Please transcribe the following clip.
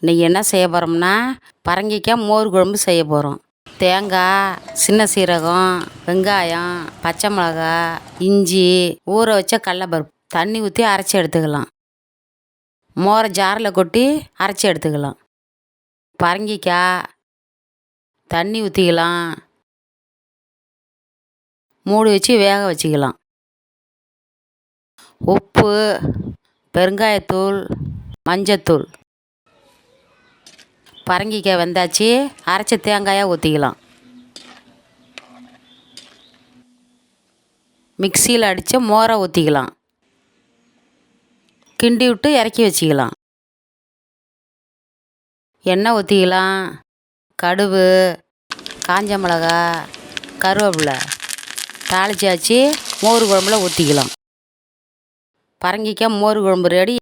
இன்றைக்கி என்ன செய்ய போகிறோம்னா பரங்கிக்காய் மோர் குழம்பு செய்ய போகிறோம் தேங்காய் சின்ன சீரகம் வெங்காயம் பச்சை மிளகா இஞ்சி ஊற வச்ச கடலப்பருப்பு. தண்ணி ஊற்றி அரைச்சி எடுத்துக்கலாம். மோரை ஜாரில் கொட்டி அரைச்சி எடுத்துக்கலாம். பரங்கிக்காய் தண்ணி ஊற்றிக்கலாம் மூடி வச்சு வேக வச்சுக்கலாம். உப்பு பெருங்காயத்தூள் மஞ்சத்தூள். பரங்கிக்காய் வெந்தாச்சு. அரைச்ச தேங்காயாக ஊற்றிக்கலாம் மிக்சியில் அடித்த மோரை ஊற்றிக்கலாம் கிண்டி விட்டு இறக்கி வச்சுக்கலாம். எண்ணெய் ஊற்றிக்கலாம் கடுகு காஞ்ச மிளகா கருவேப்பிலை தாளிச்சாச்சு. மோர் குழம்புல ஊற்றிக்கலாம் பரங்கிக்காய் மோர் குழம்பு ரெடி